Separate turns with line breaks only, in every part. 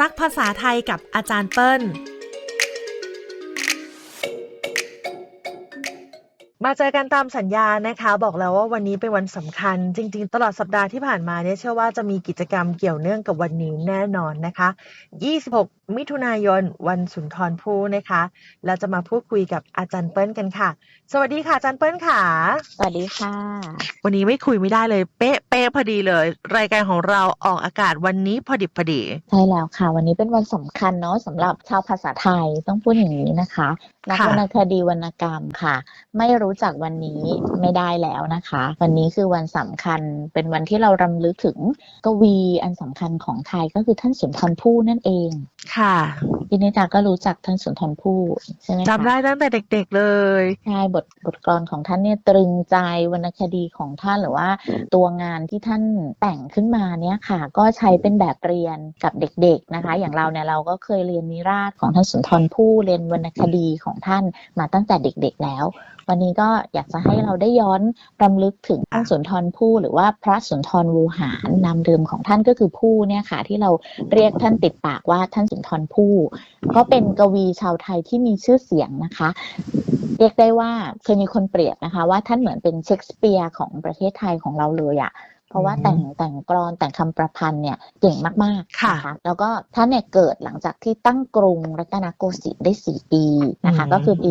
รักภาษาไทยกับอาจารย์เปิ้ล
มาเจอกันตามสัญญานะคะ บอกแล้วว่าวันนี้เป็นวันสำคัญ จริง ๆ ตลอดสัปดาห์ที่ผ่านมาเนี่ยเชื่อว่าจะมีกิจกรรมเกี่ยวเนื่องกับวันนี้แน่นอนนะคะ 26 มิถุนายน วันสุนทรภู่นะคะ เราจะมาพูดคุยกับอาจารย์เปิ้ลกันค่ะ สวัสดีค่ะอาจารย์เปิ้ลค่ะ
สวัสดีค่ะ
วันนี้ไม่คุยไม่ได้เลย เป๊ะเป๊ะพอดีเลย รายการของเราออกอากาศวันนี้พอดิบพอดี
ใช่แล้วค่ะ วันนี้เป็นวันสำคัญเนาะสำหรับชาวภาษาไทยต้องพูดอย่างนี้นะคะ นักวรรณคดีวรรณกรรมค่ะ ไม่รู้จักวันนี้ไม่ได้แล้วนะคะ วันนี้คือวันสำคัญเป็นวันที่เรารำลึกถึงกวีอันสำคัญของไทยก็คือท่านสุนทรภู่นั่นเอง
ค่ะ
พี่นิตาก็รู้จักท่านสุนทรภู่ใช่ไหมคะ
จำได้ตั้งแต่เด็ก ๆเลย
ใช่บทบทกลอนของท่านเนี่ยตรึงใจวรรณคดีของท่านหรือว่า ตัวงานที่ท่านแต่งขึ้นมาเนี่ยค่ะ ก็ใช้เป็นแบบเรียนกับเด็ก ๆนะคะ อย่างเราเนี่ยเราก็เคยเรียนนิราศของท่านสุนทรภู่เรียนวรรณคดีของท่านมาตั้งแต่เด็ก ๆ แล้ว วันนี้ก็อยากจะให้เราได้ย้อนรำลึกถึงท่านสุนทรภู่หรือว่าพระสุนทรวูหารนามเดิมของท่านก็คือภู่เนี่ยค่ะ ที่เราเรียกท่านติดปากว่าท่านสุนทรภู่ก็เป็นกวีชาวไทยที่มีชื่อเสียงนะคะ เรียกได้ว่าเคยมีคนเปรียบนะคะ ว่าท่านเหมือนเป็นเชคสเปียร์ของประเทศไทยของเราเลยอะเพ ราะว่า
อืม
แต่งแต่งกลอนแต่งคำประพันธ์เนี่ยเก่งมากๆ
ค่ะ
นะคะแล้วก็ท่านเนี่ยเกิดหลังจากที่ตั้งกรุงรัตนโกสินทร์ได้ 4 ปีนะคะ
อืม
ก็คือปี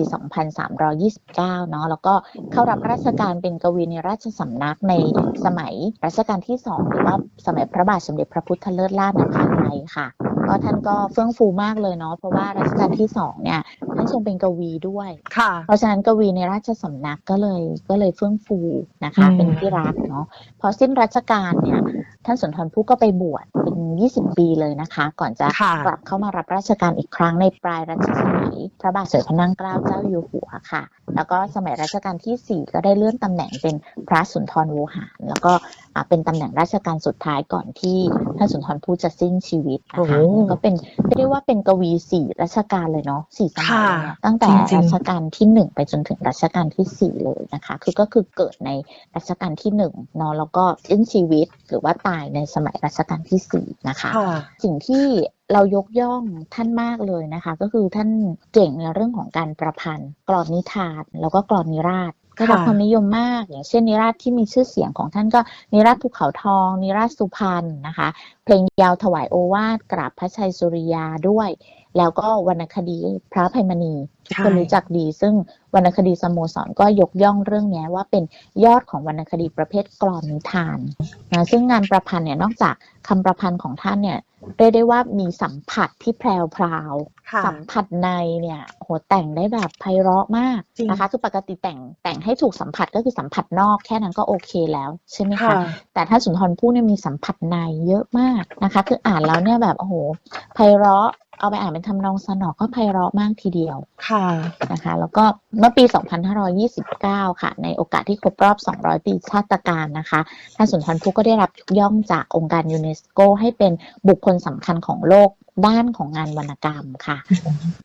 2329 เนาะแล้วก็เข้ารับราชการเป็นกวีในราชสำนักในสมัยรัชกาลที่ 2 หรือว่าสมัยพระบาทสมเด็จพระพุทธเลิศล่านภาลัยค่ะก็ท่านก็เฟื่องฟูมากเลยเนาะเพราะว่ารัชกาลที่สองเนี่ยท่านทรงเป็นกวีด้วย
ค่ะ
เพราะฉะนั้นกวีในราชสำนักก็เลยก็เลยเฟื่องฟูนะคะ
อืม
เป็นที่รักเนาะพอสิ้นรัชกาลเนี่ยท่านสุนทรภู่ก็ไปบวชเป็น 20 ปีเลยนะคะ ก่อนจะ
ค่ะ
กลับเข้ามารับราชการอีกครั้งในปลายรัชสมัยพระบาทสมเด็จพระนั่งเกล้าเจ้าอยู่หัวค่ะ แล้วก็สมัยรัชกาลที่ 4 ก็ได้เลื่อนตำแหน่งเป็นพระสุนทรวูหาร แล้วก็อ่าเป็นตำแหน่งราชการสุดท้ายก่อนที่ท่านสุนทรภู่จะสิ้นชีวิตนะคะ
โอ้
ก็เป็นเรียกได้ว่าเป็นกวีสี่รัชกาลเลยเนาะสี่สมัย
ค่ะ
เลยเนี่ยตั้งแต่
จริงๆ
รัชกาลที่หนึ่งไปจนถึงรัชกาลที่สี่เลยนะคะ คือก็คือเกิดในรัชกาลที่หนึ่งเนาะแล้วก็สิ้นชีวิตหรือว่าตายในสมัยรัชกาลที่สี่นะคะ
ค่ะ
สิ่งที่เรายกย่องท่านมากเลยนะคะ ก็คือท่านเก่งในเรื่องของการประพันธ์กลอนนิทาน แล้วก็กลอนนิราศ ได้รับ
ค่ะ
ความนิยมมาก อย่างเช่นนิราศที่มีชื่อเสียงของท่านก็นิราศภูเขาทอง นิราศสุพรรณนะคะ เพลงยาวถวายโอวาทกราบพระชัยสุริยาด้วย แล้วก็วรรณคดีพระอภัยมณีทุกคน
ใช่
รู้จักดี ซึ่งวรรณคดีสโมสรก็ยกย่องเรื่องเนี้ยว่าเป็นยอดของวรรณคดีประเภทกลอนนิทานนะซึ่งงานประพันธ์เนี่ยนอกจากคำประพันธ์ของท่านเนี่ยเรียกได้ว่ามีสัมผัสที่แพรวพราว
ค่ะ
สัมผัสในเนี่ยโหแต่งได้แบบไพเราะมาก
จริง
นะคะคือปกติแต่งแต่งให้ถูกสัมผัสก็คือสัมผัสนอกแค่นั้นก็โอเคแล้วใช่ไหมคะ
ค่ะ
แต่ถ้าสุนทรภู่เนี่ยมีสัมผัสในเยอะมากนะคะ คืออ่านแล้วเนี่ยแบบโอ้โหไพเราะ เอาไปอ่านเป็นทำนองสนอก็ไพเราะมากทีเดียว
ค่ะ
นะคะ แล้วก็เมื่อปี 2529 ค่ะ ในโอกาสที่ครบรอบ 200 ปีชาติการนะคะท่านสุนทรภู่ก็ได้รับยกย่องจากองค์การยูเนสโกให้เป็นบุคคลสำคัญของโลกด้านของงานวรรณกรรมค่ะ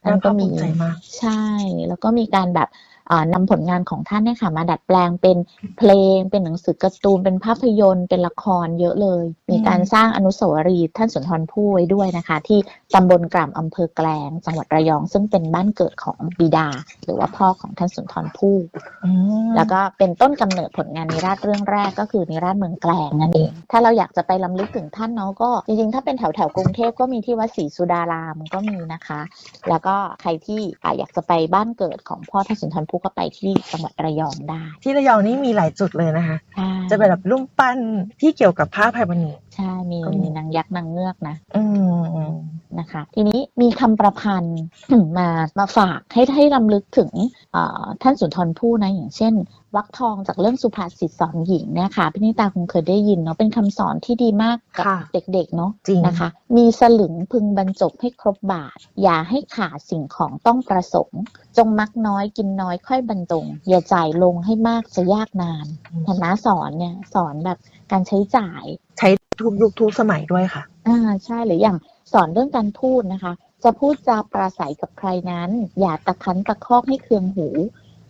น่าภาคภูมิใจมาก
ใช่ แล้วก็มีการแบบเอ่อ นำผลงานของท่านเนี่ยค่ะ มาดัดแปลงเป็นเพลง เป็นหนังสือการ์ตูน เป็นภาพยนตร์ เป็นละครเยอะเลย มีการสร้างอนุสาวรีย์ท่านสุนทรภู่ไว้ด้วยนะคะ ที่ตำบลกล่ำอำเภอแกลง จังหวัดระยอง ซึ่งเป็นบ้านเกิดของบิดา หรือว่าพ่อของท่านสุนทรภู่
อืม
แล้วก็เป็นต้นกำเนิดผลงานนิราศเรื่องแรกก็คือนิราศเมืองแกลงนั่นเอง ถ้าเราอยากจะไปลำลึกถึงท่านเนาะก็จริงๆ ถ้าเป็นแถวแถวๆกรุงเทพก็มีที่วัดศรีสุดารามก็มีนะคะ แล้วก็ใครที่อะอยากจะไปบ้านเกิดของพ่อท่านสุนทรภู่ก็ไปที่จังหวัดระยองได้
ที่ระยองนี่มีหลายจุดเลยนะคะ
ใช่
จะเป็นแบบรูปปั้นที่เกี่ยวกับผ้าภัยมณี
ใช่มี
ก็มี
มีนางยักษ์นางเงือกนะ
อืมอืม
นะคะ ทีนี้มีคำประพันธ์มามาฝากให้ให้รำลึกถึงเอ่อท่านสุนทรภู่นะอย่างเช่นวักทองจากเรื่องสุภาษิตสอนหญิงเนี่ยค่ะพี่นิตาคงเคยได้ยินเนาะเป็นคำสอนที่ดีมากกับ
ค่ะ
เด็กๆเนาะ
จริง
นะคะ มีสลึงพึงบรรจบให้ครบบาท อย่าให้ขาดสิ่งของต้องประสงค์ จงมักน้อยกินน้อยค่อยบรรจงอย่าจ่ายลงให้มากจะยากนานเห็นไหมสอนเนี่ยสอนแบบ การใช้จ่าย
ใช้ทุกยุคทุกสมัยด้วยค่ะ
อ่าใช่หรืออย่างสอนเรื่องการพูดนะคะ จะพูดจาปราศัยกับใครนั้น อย่าตะคันตะคอกให้เคืองหู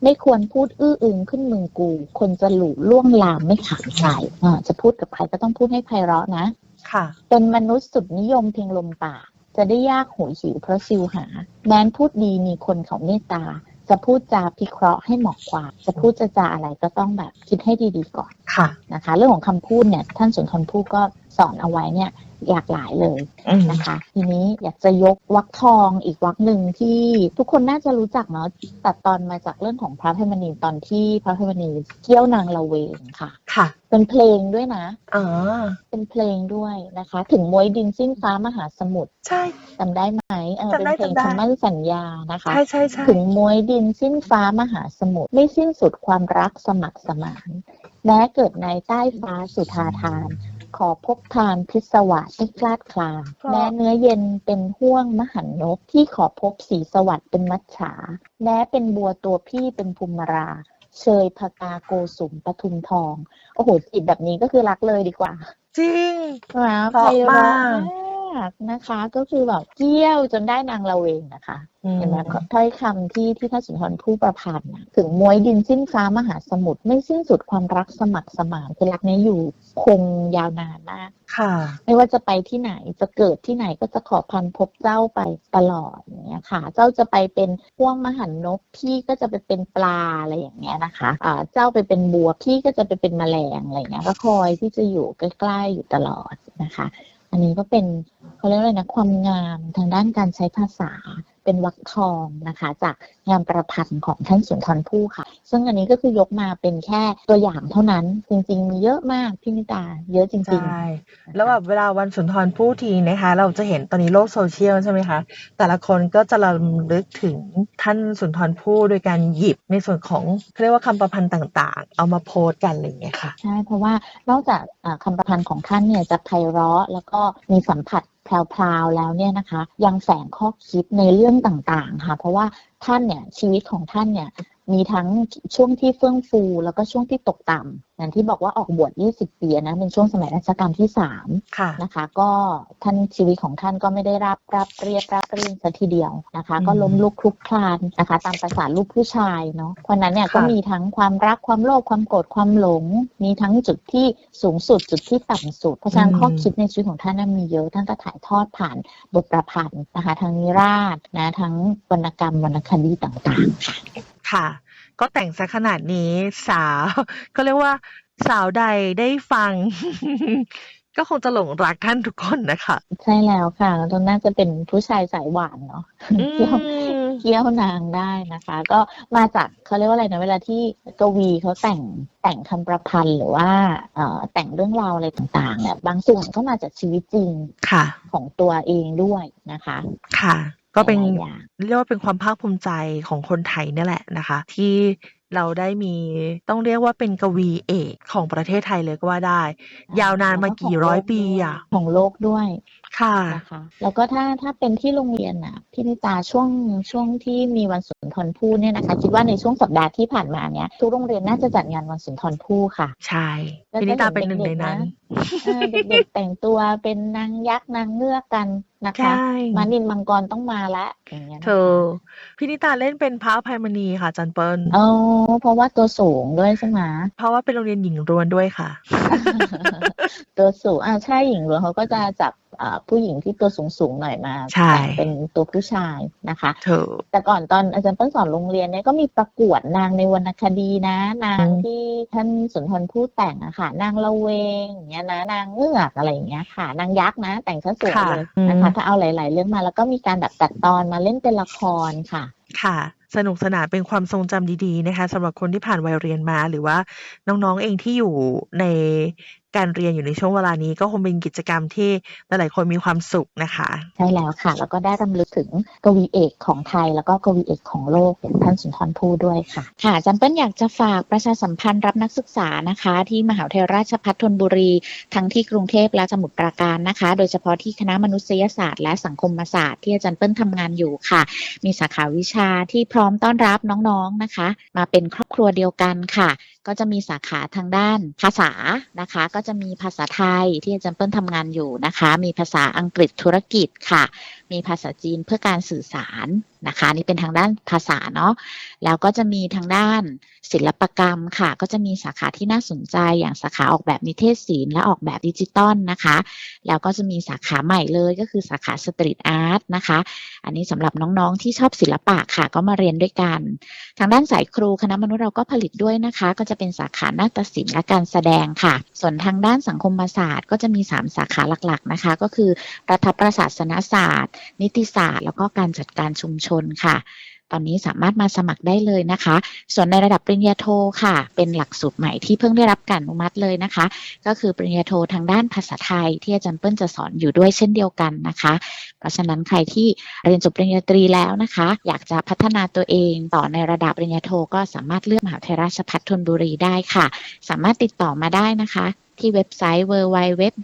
ไม่ควรพูดอื้ออึงขึ้นมึงกู คนจะหลู่ล่วงลามไม่ขาดใจอ่าจะพูดกับใครก็ต้องพูดให้ไพเราะนะ
ค่ะ
เป็นมนุษย์สุดนิยมเพียงลมปาก จะได้ยากโหยหิวเพราะซิวหา แม้นพูดดีมีคนเขาเมตตา จะพูดจาพิเคราะห์ให้เหมาะกว่า จะพูดจะจาอะไรก็ต้องแบบคิดให้ดีๆก่อน
ค่ะ
นะคะ เรื่องของคำพูดเนี่ยท่านสุนทรภู่ก็สอนเอาไว้เนี่ย หลากหลายเลย
อืม
นะคะ ทีนี้อยากจะยกวักทองอีกวักหนึ่งที่ทุกคนน่าจะรู้จักเนาะตัดตอนมาจากเรื่องของพระพิมณีตอนที่พระพิมณีเที่ยวนางละเวงค่ะ
ค่ะ
เป็นเพลงด้วยนะ
อ๋อ
เป็นเพลงด้วยนะคะ ถึงมวยดินสิ้นฟ้ามหาสมุทร
ใช่
จำได้ไหมเออ
จำได้
เป็นเพลง
จำได้
คำมั่นสัญญานะคะ
ใช่ใช่ใช่
ถึงมวยดินสิ้นฟ้ามหาสมุทรไม่สิ้นสุดความรักสมัครสมานแม้เกิดในใต้ฟ้าสุธาทาน ขอพบทานพิศวาสที่คลาดคลาแม้เนื้อเย็นเป็นห่วงมหันนบที่ขอพบสีสวัสดิ์เป็นมัจฉาแม้เป็นบัวตัวพี่เป็นภูมิราเชยพกาโกสุมปทุมทอง โอ้โหจิตแบบนี้ก็คือรักเลยดีกว่า
จริง
นะ
เพราะ
ไพเราะ
มาก
มากนะคะ ก็คือแบบเกี้ยวจนได้นางละเวงนะคะ
อืม
เห็นไหมถ้อยคำที่ที่ท่านสุนทรผู้ประพันธ์น่ะถึงมวยดินสิ้นฟ้ามหาสมุทรไม่สิ้นสุดความรักสมัครสมานคือรักเนี้ยอยู่คงยาวนานมาก
ค่ะ
ไม่ว่าจะไปที่ไหนจะเกิดที่ไหนก็จะขอพันพบเจ้าไปตลอดอย่างเงี้ยค่ะ เจ้าจะไปเป็นพ่วงมหันนกพี่ก็จะไปเป็นปลาอะไรอย่างเงี้ยนะคะอ่าเจ้าไปเป็นบัวพี่ก็จะไปเป็นแมลงอะไรอย่างเงี้ยก็คอยที่จะอยู่ใกล้ๆอยู่ตลอดนะคะ อันนี้ก็เป็นเขาเรียกว่าอะไรนะความงามทางด้านการใช้ภาษา เป็นวรรคทองนะคะ จากงานประพันธ์ของท่านสุนทรภู่ค่ะ ซึ่งอันนี้ก็คือยกมาเป็นแค่ตัวอย่างเท่านั้น จริง ๆ มีเยอะมากพี่นิตาเยอะจริง
ใช่
ๆ
แล้วแบบเวลาวันสุนทรภู่ทีนะคะ เราจะเห็นตอนนี้โลกโซเชียลใช่ไหมคะ แต่ละคนก็จะรำลึกถึงท่านสุนทรภู่โดยการหยิบในส่วนของเขาเรียกว่าคำประพันธ์ต่างๆ เอามาโพสต์กันอะไรอย่างเงี้ยค่ะ
ใช่เพราะว่านอกจากอ่าคำประพันธ์ของท่านเนี่ยจะไพเราะแล้วก็มีสัมผัส แพรวๆแล้วเนี่ยนะคะ ยังแฝงข้อคิดในเรื่องต่างๆค่ะ เพราะว่าท่านเนี่ยชีวิตของท่านเนี่ย มีทั้งช่วงที่เฟื่องฟู แล้วก็ช่วงที่ตกต่ำอย่างที่บอกว่าออกบวช 20 ปีนะเป็นช่วงสมัยรัชกาลที่3
ค่ะ
นะคะ ก็ท่านชีวิตของท่านก็ไม่ได้รับรับเรียบรับรื่นสัทีเดียวนะคะ
อืม
ก็ล้มลุกคลุกคลานนะคะ ตามภาษาลูกผู้ชายเนาะวันนั้นเนี่ย
ค่ะ
ก็มีทั้งความรักความโลภความโกรธความหลง มีทั้งจุดที่สูงสุดจุดที่ต่ำสุดเพราะฉะนั้นข้อคิดในชีวิตของท่านน่ะมีเยอะท่านก็ถ่ายทอดผ่านบทประพันธ์นะคะ ทั้งนิราศนะทั้งวรรณกรรมวรรณคดีต่างๆ ค่ะ
ค่ะ ก็แต่งซะขนาดนี้สาวก็เรียกว่าสาวใดได้ฟัง ก็คงจะหลงรักท่านทุกคนนะคะ
ใช่แล้วค่ะแล้วน่าจะเป็นผู้ชายสายหวานเนาะ
อื
เที่ยว
ม
เกี้ยวนางได้นะคะ ก็มาจากเขาเรียกว่าอะไรนะเวลาที่กวีเขาแต่งแต่งคำประพันธ์หรือว่าเอ่อแต่งเรื่องราวอะไรต่างๆเนี่ยบางส่วนก็มาจากชีวิตจริง
ค่ะ
ของตัวเองด้วยนะคะ
ค่ะ ก็เป็น
หลายๆอย่าง
เรียกว่าเป็นความภาคภูมิใจของคนไทยเนี่ยแหละนะคะ ที่เราได้มี ต้องเรียกว่าเป็นกวีเอกของประเทศไทยเลยก็ว่าได้ ยาวนานมากี่ร้อยปีอะ
ของโลกด้วย
ค่ะ
นะคะแล้วก็ถ้าถ้าเป็นที่โรงเรียนน่ะพี่นิตาช่วงช่วงที่มีวันสุนทรภู่เนี่ยนะคะ คิดว่าในช่วงสัปดาห์ที่ผ่านมาเนี้ยทุกโรงเรียนน่าจะจัดงานวันสุนทรภู่ค่ะ
ใช่
แล้ว
พินิตา
ก็เห็น
เป็นหนึ่งใน
เด็กๆ
นั้น
นะเออเด็กๆแต่งตัวเป็นนางยักษ์นางเงือกกันนะคะ
ใช่
มานินมังกรต้องมาละอย่างเงี้ยนะคะ
เธอพินิตาเล่นเป็นพระอภัยมณีค่ะจันเปิล
อ๋อเพราะว่าตัวสูงด้วยใช่ไหม
เพราะว่าเป็นโรงเรียนหญิงล้วนด้วยค่ะ
ตัวสูงอ่าใช่หญิงล้วนเขาก็จะจับอ่าผู้หญิงที่ตัวสูงสูงๆหน่อยมา
ใช่
แต่งเป็นตัวผู้ชายนะคะ
เธอ
แต่ก่อนตอนอาจารย์เปิ้ลสอนโรงเรียนเนี่ยก็มีประกวดนางในวรรณคดีนะ นาง
อืม
ที่ท่านสุนทรภู่แต่งอะค่ะ นางละเวงอย่างเงี้ยนะนางเงือกอะไรอย่างเงี้ยค่ะ นางยักษ์นะ แต่งซะสวย
ค่ะ
เลย
อืม
นะคะเอาหลาย ๆ เรื่องมาแล้วก็มีการแบบตัดตอนมาเล่นเป็นละครค่ะ
ค่ะสนุกสนานเป็นความทรงจำดีๆนะคะสำหรับคนที่ผ่านวัยเรียนมาหรือว่าน้องๆเองที่อยู่ใน การเรียนอยู่ในช่วงเวลานี้ก็คงเป็นกิจกรรมที่หลายๆคนมีความสุขนะคะ
ใช่แล้วค่ะ แล้วก็ได้รำลึกถึงกวีเอกของไทย แล้วก็กวีเอกของโลกอย่างท่านสุนทรภู่ด้วยค่ะ ค่ะอาจารย์เปิ้ลอยากจะฝากประชาสัมพันธ์รับนักศึกษานะคะ ที่มหาวิทยาลัยราชภัฏธนบุรี ทั้งที่กรุงเทพและสมุทรปราการนะคะ โดยเฉพาะที่คณะมนุษยศาสตร์และสังคมศาสตร์ที่อาจารย์เปิ้ลทำงานอยู่ค่ะ มีสาขาวิชาที่พร้อมต้อนรับน้องๆนะคะ มาเป็นครอบครัวเดียวกันค่ะ ก็จะมีสาขาทางด้านภาษานะคะก็็จะมีภาษาไทยที่อาจารย์เปิ้ลทำงานอยู่นะคะ มีภาษาอังกฤษธุรกิจค่ะ มีภาษาจีนเพื่อการสื่อสารนะคะ นี่เป็นทางด้านภาษาเนาะแล้วก็จะมีทางด้านศิลปกรรมค่ะ ก็จะมีสาขาที่น่าสนใจอย่างสาขาออกแบบนิเทศศิลป์และออกแบบดิจิตอลนะคะ แล้วก็จะมีสาขาใหม่เลยก็คือสาขาสตรีทอาร์ตนะคะ อันนี้สำหรับน้องๆที่ชอบศิลปะค่ะก็มาเรียนด้วยกัน ทางด้านสายครูคณะมนุษย์เราก็ผลิตด้วยนะคะ ก็จะเป็นสาขานาฏศิลป์และการแสดงค่ะ ส่วนทางด้านสังคมศาสตร์ ก็จะมี 3 สาขาหลักๆนะคะ ก็คือรัฐประศาสนศาสตร์นิติศาสตร์ แล้วก็การจัดการชุมชนค่ะ ตอนนี้สามารถมาสมัครได้เลยนะคะ ส่วนในระดับปริญญาโทค่ะ เป็นหลักสูตรใหม่ที่เพิ่งได้รับการอนุมัติเลยนะคะ ก็คือปริญญาโททางด้านภาษาไทย ที่อาจารย์เปิ้ลจะสอนอยู่ด้วยเช่นเดียวกันนะคะ เพราะฉะนั้นใครที่เรียนจบปริญญาตรีแล้วนะคะ อยากจะพัฒนาตัวเองต่อในระดับปริญญาโทก็สามารถเลือกมหาวิทยาลัยราชภัฏธนบุรีได้ค่ะ สามารถติดต่อมาได้นะคะ ที่เว็บไซต์ www.dru.ac.th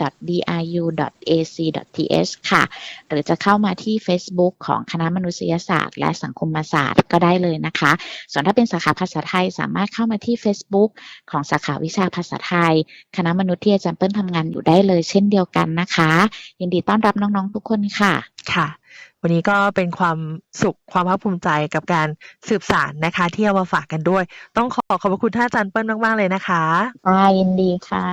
ค่ะ หรือจะเข้ามาที่ Facebook ของคณะมนุษยศาสตร์ และสังคมศาสตร์ก็ได้เลยนะคะ ส่วนถ้าเป็นสาขาภาษาไทยสามารถเข้ามาที่ Facebook ของสาขาวิชาภาษาไทย คณะมนุษย์ที่อาจารย์เปิ้ลทำงานอยู่ได้เลยเช่นเดียวกันนะคะ ยินดีต้อนรับน้องๆทุกคนค่ะ
ค่ะ วันนี้ก็เป็นความสุขความภาคภูมิใจกับการสืบสารนะคะ ที่เอามาฝากกันด้วย ต้องขอขอบพระคุณท่านอาจารย์เปิ้ลมากๆเลยนะคะ
ค่ะยินดีค่ะ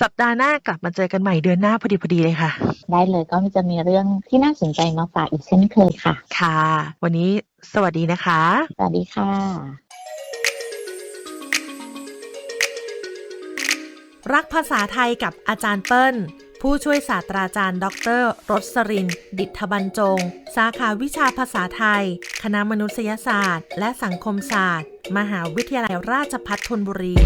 สัปดาห์หน้ากลับมาเจอกันใหม่เดือนหน้าพอดีพอดีเลยค่ะ
ได้เลยก็จะมีเรื่องที่น่าสนใจมาฝากอีกเช่นเคยค่ะ
ค่ะ วันนี้สวัสดีนะคะ
สวัสดีค่ะ
รักภาษาไทยกับอาจารย์เปิ้ล ผู้ช่วยศาสตราจารย์ ดรรสริน ดิษฐบรรจง สาขาวิชาภาษาไทย คณะมนุษยศาสตร์ และสังคมศาสตร์ มหาวิทยาลัยราชภัฏธนบุรี